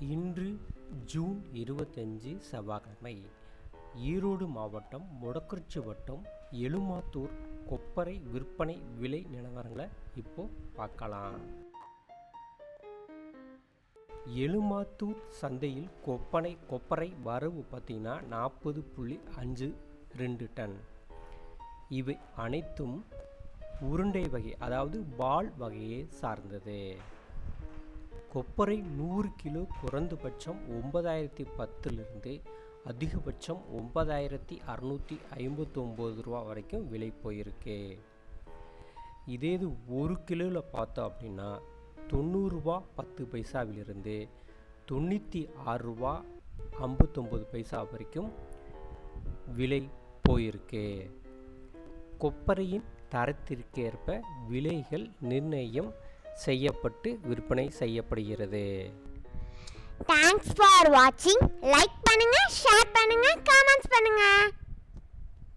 இன்று ஜூன் இருபத்தஞ்சு செவ்வாய்க்கிழமை. ஈரோடு மாவட்டம் முடக்குறிச்சி வட்டம் எழுமாத்தூர் கொப்பரை விற்பனை விலை நிலவரங்களை இப்போ பார்க்கலாம். எழுமாத்தூர் சந்தையில் கொப்பனை கொப்பரை வரவு பார்த்தீங்கன்னா நாற்பது புள்ளி அஞ்சு ரெண்டு டன். இவை அனைத்தும் உருண்டை வகை அதாவது பால் வகையை சார்ந்தது. கொப்பரை நூறு கிலோ குறைந்தபட்சம் ஒன்பதாயிரத்தி பத்துலேருந்து அதிகபட்சம் ஒன்பதாயிரத்தி அறநூற்றி ஐம்பத்தொம்போது ரூபா வரைக்கும் விலை போயிருக்கு. இதே இது ஒரு கிலோவில் பார்த்தோம் அப்படின்னா தொண்ணூறுரூவா பத்து பைசாவிலிருந்து தொண்ணூற்றி ஆறு ரூபா ஐம்பத்தொம்பது பைசா வரைக்கும் விலை போயிருக்கு. கொப்பரையின் தரத்திற்கேற்ப விலைகள் நிர்ணயம் செய்யப்பட்டு விற்பனை செய்யப்படுகிறது. தேங்க்ஸ் ஃபார் வாட்சிங் லைக் பண்ணுங்க ஷேர் பண்ணுங்க கமெண்ட்ஸ் பண்ணுங்க.